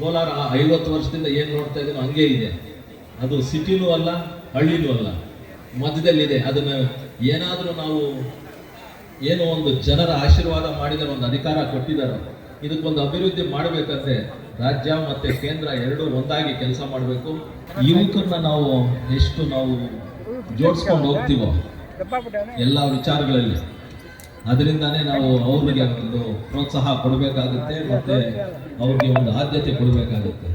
ಕೋಲಾರ ಐವತ್ತು ವರ್ಷದಿಂದ ಏನು ನೋಡ್ತಾ ಇದ್ದೀನೋ ಹಂಗೆ ಇದೆ. ಅದು ಸಿಟಿನೂ ಅಲ್ಲ, ಹಳ್ಳಿನೂ ಅಲ್ಲ. ಮಧ್ಯದಲ್ಲಿದೆ. ಅದನ್ನ ಏನಾದರೂ ನಾವು ಏನೋ ಒಂದು ಜನರ ಆಶೀರ್ವಾದ ಮಾಡಿದರೆ, ಒಂದು ಅಧಿಕಾರ ಕೊಟ್ಟಿದ್ದಾರೆ, ಇದಕ್ಕೊಂದು ಅಭಿವೃದ್ಧಿ ಮಾಡಬೇಕಂದ್ರೆ ರಾಜ್ಯ ಮತ್ತೆ ಕೇಂದ್ರ ಎರಡೂ ಒಂದಾಗಿ ಕೆಲಸ ಮಾಡಬೇಕು. ಯುವಕರನ್ನ ನಾವು ಎಷ್ಟು ನಾವು ಜೋಡಿಸ್ಕೊಂಡು ಹೋಗ್ತೀವೋ, ಎಲ್ಲ ವಿಚಾರಗಳಲ್ಲಿ. ಅದರಿಂದಾನೇ ನಾವು ಅವ್ರಿಗೆ ಒಂದು ಪ್ರೋತ್ಸಾಹ ಕೊಡಬೇಕಾಗುತ್ತೆ ಮತ್ತೆ ಅವ್ರಿಗೆ ಒಂದು ಆದ್ಯತೆ ಕೊಡಬೇಕಾಗುತ್ತೆ.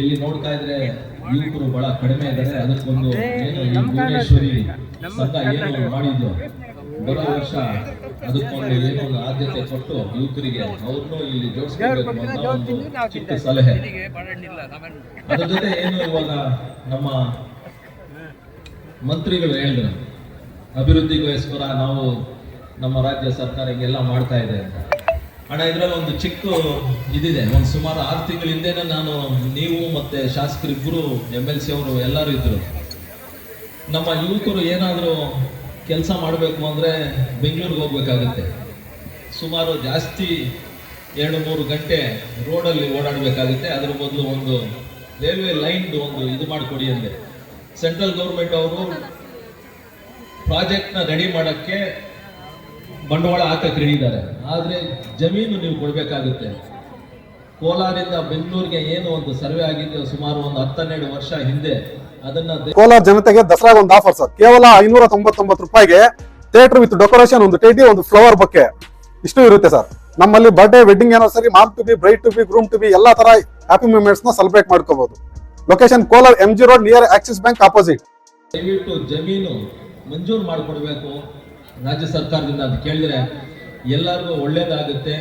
ಇಲ್ಲಿ ನೋಡ್ತಾ ಇದ್ರೆ ಯುವಕರು ಬಹಳ ಕಡಿಮೆ ಇದ್ದಾರೆ. ಅದಕ್ಕೊಂದು ಏನು ಈ ಭುವನೇಶ್ವರಿ ಸಂಘ ಏನು ಮಾಡಿದ್ದು. ಬರೋ ವರ್ಷ ಅದಕ್ಕೊಂದು ಏನೋ ಒಂದು ಆದ್ಯತೆ ಕೊಟ್ಟು ಯುವಕರಿಗೆ ಅವ್ರನ್ನೂ ಇಲ್ಲಿ ಜೋಡಿಸ್ಕೊಂಡು ಅಂತ ಒಂದು ಚಿಕ್ಕ ಸಲಹೆ. ಅದ್ರ ಜೊತೆ ಏನು ಇವಾಗ ನಮ್ಮ ಮಂತ್ರಿಗಳು ಹೇಳಿದ್ರು. ಅಭಿವೃದ್ಧಿಗೋಸ್ಕರ ನಾವು ನಮ್ಮ ರಾಜ್ಯ ಸರ್ಕಾರ ಹಿಂಗೆಲ್ಲ ಮಾಡ್ತಾ ಇದೆ ಅಂತ. ಅಣ್ಣ, ಇದರಲ್ಲಿ ಒಂದು ಚಿಕ್ಕ ಇದಿದೆ. ಒಂದು ಸುಮಾರು ಆರು ತಿಂಗಳ ಹಿಂದೆನೇ ನಾನು ನೀವು ಮತ್ತೆ ಶಾಸಕರಿಬ್ಬರು ಎಂ ಎಲ್ ಸಿ ಅವರು ಎಲ್ಲರೂ ಇದ್ದರು ನಮ್ಮ ಯುವಕರು ಏನಾದರೂ ಕೆಲಸ ಮಾಡಬೇಕು ಅಂದರೆ ಬೆಂಗಳೂರಿಗೆ ಹೋಗ್ಬೇಕಾಗುತ್ತೆ. ಸುಮಾರು ಜಾಸ್ತಿ ಎರಡು ಮೂರು ಗಂಟೆ ರೋಡಲ್ಲಿ ಓಡಾಡಬೇಕಾಗುತ್ತೆ. ಅದ್ರ ಬದಲು ಒಂದು ರೈಲ್ವೆ ಲೈನ್ದು ಒಂದು ಇದು ಮಾಡಿಕೊಡಿ ಅಂದರೆ ಸೆಂಟ್ರಲ್ ಗೌರ್ಮೆಂಟ್ ಅವರು ಪ್ರಾಜೆಕ್ಟ್ನ ರೆಡಿ ಮಾಡೋಕ್ಕೆ ಬಂಡವಾಳ ಹಾಕಕ್ಕೆ ರೆಡಿ ಇದ್ದಾರೆ ಆದರೆ ಜಮೀನು ನೀವು ಕೊಡಬೇಕಾಗುತ್ತೆ. ಕೋಲಾರಿಂದ ಬೆಂಗಳೂರಿಗೆ ಏನು ಒಂದು ಸರ್ವೆ ಆಗಿದ್ದು ಸುಮಾರು ಒಂದು ಹತ್ತನ್ನೆರಡು ವರ್ಷ ಹಿಂದೆ ಅದನ್ನ ಕೋಲಾರ ಜನತೆಗೆ ದಸರಾಗ ಒಂದು ಆಫರ್ ಸರ್. ಕೇವಲ ಐನೂರ ತೊಂಬತ್ತೊಂಬತ್ತು ರೂಪಾಯಿಗೆ ಥಿಯೇಟರ್ ವಿತ್ ಡೆಕೋರೇಷನ್ ಒಂದು ಟೇಟಿ ಒಂದು ಫ್ಲವರ್ ಬೊಕ್ಕೆ. ಇಷ್ಟು ಇರುತ್ತೆ ಸರ್. ನಮ್ಮಲ್ಲಿ birthday wedding anniversary mark to be bride to be groom to be ಎಲ್ಲಾ ತರ ಹ್ಯಾಪಿ ಮೂಮೆಂಟ್ಸ್ನ ಸೆಲೆಬ್ರೇಟ್ ಮಾಡ್ಕೋಬಹುದು location Kolar M G road near Axis bank opposite ದಯವಿಟ್ಟು ಜಮೀನು ಮಂಜೂರು ಮಾಡಿಕೊಡ್ಬೇಕು. ರಾಜ್ಯ ಸರ್ಕಾರದಿಂದ ಅದು ಕೇಳಿದ್ರೆ ಎಲ್ಲರಿಗೂ ಒಳ್ಳೇದಾಗುತ್ತೆ.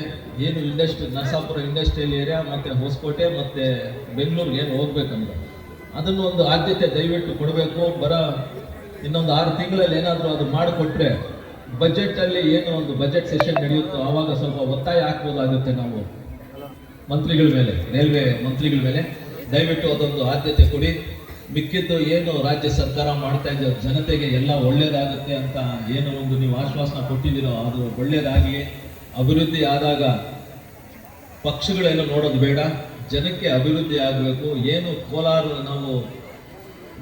ಏನು ಇಂಡಸ್ಟ್ರಿ ನರಸಾಪುರ ಇಂಡಸ್ಟ್ರಿಯಲ್ ಏರಿಯಾ, ಮತ್ತೆ ಹೊಸಕೋಟೆ, ಮತ್ತು ಬೆಂಗಳೂರಿಗೆ ಏನು ಹೋಗ್ಬೇಕಂದ್ರೆ ಅದನ್ನು ಒಂದು ಆದ್ಯತೆ ದಯವಿಟ್ಟು ಕೊಡಬೇಕು. ಬರ ಇನ್ನೊಂದು ಆರು ತಿಂಗಳಲ್ಲಿ ಏನಾದರೂ ಅದು ಮಾಡಿಕೊಟ್ರೆ ಬಜೆಟಲ್ಲಿ ಏನು ಒಂದು ಬಜೆಟ್ ಸೆಷನ್ ನಡೆಯುತ್ತೋ ಆವಾಗ ಸ್ವಲ್ಪ ಒತ್ತಾಯ ಹಾಕ್ಬೋದಾಗುತ್ತೆ ನಾವು. ಮಂತ್ರಿಗಳ ಮೇಲೆ, ರೈಲ್ವೆ ಮಂತ್ರಿಗಳ ಮೇಲೆ. ದಯವಿಟ್ಟು ಅದೊಂದು ಆದ್ಯತೆ ಕೊಡಿ. ಮಿಕ್ಕಿದ್ದು ಏನು ರಾಜ್ಯ ಸರ್ಕಾರ ಮಾಡ್ತಾ ಇದೆ ಜನತೆಗೆ ಎಲ್ಲ ಒಳ್ಳೇದಾಗುತ್ತೆ ಅಂತ ಏನು ಒಂದು ನೀವು ಆಶ್ವಾಸನ ಕೊಟ್ಟಿದ್ದೀರೋ ಅದು ಒಳ್ಳೇದಾಗಲಿ. ಅಭಿವೃದ್ಧಿ ಆದಾಗ ಪಕ್ಷಗಳೇನು ನೋಡೋದು ಬೇಡ, ಜನಕ್ಕೆ ಅಭಿವೃದ್ಧಿ ಆಗಬೇಕು. ಏನು ಕೋಲಾರ ನಾವು,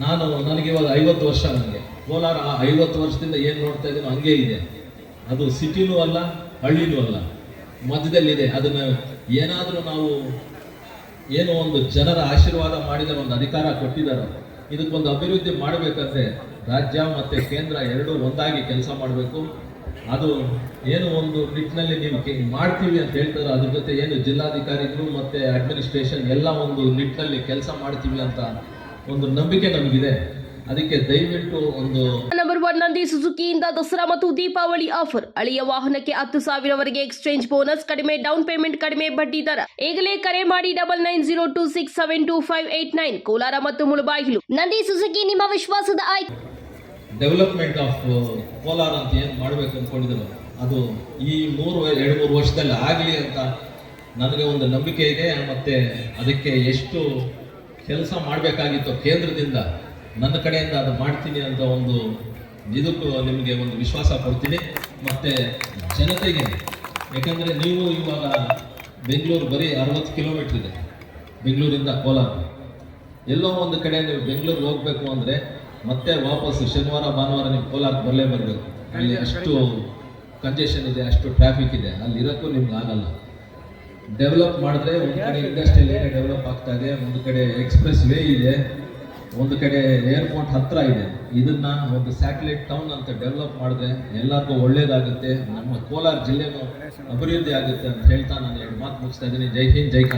ನಾನು ನನಗೆ ಇವಾಗ ಐವತ್ತು ವರ್ಷ ನನಗೆ. ಕೋಲಾರ ಆ ಐವತ್ತು ವರ್ಷದಿಂದ ಏನು ನೋಡ್ತಾ ಇದ್ದೀನೋ ಹಂಗೆ ಇದೆ. ಅದು ಸಿಟಿನೂ ಅಲ್ಲ ಹಳ್ಳಿನೂ ಅಲ್ಲ. ಮಧ್ಯದಲ್ಲಿದೆ. ಅದನ್ನು ಏನಾದರೂ ನಾವು ಏನೋ ಒಂದು ಜನರ ಆಶೀರ್ವಾದ ಮಾಡಿದರೆ ಒಂದು ಅಧಿಕಾರ ಕೊಟ್ಟಿದ್ದಾರೆ. ಇದಕ್ಕೊಂದು ಅಭಿವೃದ್ಧಿ ಮಾಡಬೇಕಂದ್ರೆ ರಾಜ್ಯ ಮತ್ತು ಕೇಂದ್ರ ಎರಡೂ ಒಂದಾಗಿ ಕೆಲಸ ಮಾಡಬೇಕು. ಅದು ಏನು ಒಂದು ನಿಟ್ಟಿನಲ್ಲಿ ನೀವು ಮಾಡ್ತೀವಿ ಅಂತ ಹೇಳ್ತಾರೆ ಅದ್ರ ಜೊತೆ ಏನು ಜಿಲ್ಲಾಧಿಕಾರಿಗಳು ಮತ್ತು ಅಡ್ಮಿನಿಸ್ಟ್ರೇಷನ್ ಎಲ್ಲ ಒಂದು ನಿಟ್ಟಿನಲ್ಲಿ ಕೆಲಸ ಮಾಡ್ತೀವಿ ಅಂತ ಒಂದು ನಂಬಿಕೆ ನಮಗಿದೆ. ಅದಕ್ಕೆ ದಯವಿಟ್ಟು ಒಂದು ನಂಬರ್ ಒನ್ ನಂದಿ ಸುಜುಕಿಯಿಂದ ದಸರಾ ಮತ್ತು ದೀಪಾವಳಿ ಆಫರ್. ಅಳಿಯ ವಾಹನಕ್ಕೆ ಹತ್ತು ಸಾವಿರವರೆಗೆ ಎಕ್ಸ್ಚೇಂಜ್ ಬೋನಸ್ ಕಡಿಮೆ ಡೌನ್ ಪೇಮೆಂಟ್ ಕಡಿಮೆ ಬಡ್ಡಿ ದರ. ಈಗಲೇ ಕರೆ ಮಾಡಿ double nine zero two six seven two five eight nine Kolar ಮತ್ತು ಮುಳಬಾಗಿಲು. ನಂದಿ ಸುಜುಕಿ ನಿಮ್ಮ ವಿಶ್ವಾಸದ ಆಯ್ಕೆ ಡೆವಲಪ್ಮೆಂಟ್ ಆಫ್ ಕೋಲಾರ ಅಂತ ಏನು ಮಾಡಬೇಕು ಅನ್ಕೊಂಡಿದ್ರು? ಅದು ಈ ಮೂರು ಎರಡು ಮೂರು ವರ್ಷದಲ್ಲಿ ಆಗಲಿ ಅಂತ ನನಗೆ ಒಂದು ನಂಬಿಕೆ ಇದೆ. ಮತ್ತೆ ಅದಕ್ಕೆ ಎಷ್ಟು ಕೆಲಸ ಮಾಡಬೇಕಾಗಿತ್ತು ಕೇಂದ್ರದಿಂದ ನನ್ನ ಕಡೆಯಿಂದ ಅದು ಮಾಡ್ತೀನಿ ಅಂತ ಒಂದು ಇದಕ್ಕೂ ನಿಮಗೆ ಒಂದು ವಿಶ್ವಾಸ ಕೊಡ್ತೀನಿ. ಮತ್ತು ಜನತೆಗೆ ಯಾಕಂದರೆ ನೀವು ಇವಾಗ ಬೆಂಗಳೂರು ಬರೀ ಅರವತ್ತು ಕಿಲೋಮೀಟ್ರ್ ಇದೆ ಬೆಂಗಳೂರಿಂದ ಕೋಲಾರ. ಎಲ್ಲೋ ಒಂದು ಕಡೆ ನೀವು ಬೆಂಗಳೂರಿಗೆ ಹೋಗಬೇಕು ಅಂದರೆ ಮತ್ತೆ ವಾಪಸ್ ಶನಿವಾರ ಭಾನುವಾರ ನೀವು ಕೋಲಾರಕ್ಕೆ ಬರಲೇ ಬರಬೇಕು. ಅಲ್ಲಿ ಅಷ್ಟು ಕಂಜೆಷನ್ ಇದೆ ಅಷ್ಟು ಟ್ರಾಫಿಕ್ ಇದೆ ಅಲ್ಲಿ ಇರೋಕ್ಕೂ ನಿಮ್ಗೆ ಆಗಲ್ಲ. ಡೆವಲಪ್ ಮಾಡಿದ್ರೆ ಒಂದು ಕಡೆ ಇಂಡಸ್ಟ್ರಿಯಲ್ ಏರಿಯಾ ಡೆವಲಪ್ ಆಗ್ತಾ ಇದೆ ಒಂದು ಕಡೆ ಎಕ್ಸ್ಪ್ರೆಸ್ ವೇ ಇದೆ. ಒಂದು ಕಡೆ ಏರ್ಪೋರ್ಟ್ ಹತ್ರ ಇದೆ. ಇದನ್ನ ಒಂದು ಸ್ಯಾಟಲೈಟ್ ಟೌನ್ ಅಂತ ಡೆವಲಪ್ ಮಾಡಿದ್ರೆ ಎಲ್ಲರಿಗೂ ಒಳ್ಳೇದಾಗುತ್ತೆ. ನಮ್ಮ ಕೋಲಾರ ಜಿಲ್ಲೆಗೂ ಅಭಿವೃದ್ಧಿ ಆಗುತ್ತೆ ಅಂತ ಹೇಳ್ತಾ ನಾನು ಎರಡು ಮಾತು ಮುಗಿಸ್ತಾ ಇದ್ದೀನಿ. ಜೈ ಹಿಂದ್, ಜೈ ಕರ್ನಾಟಕ.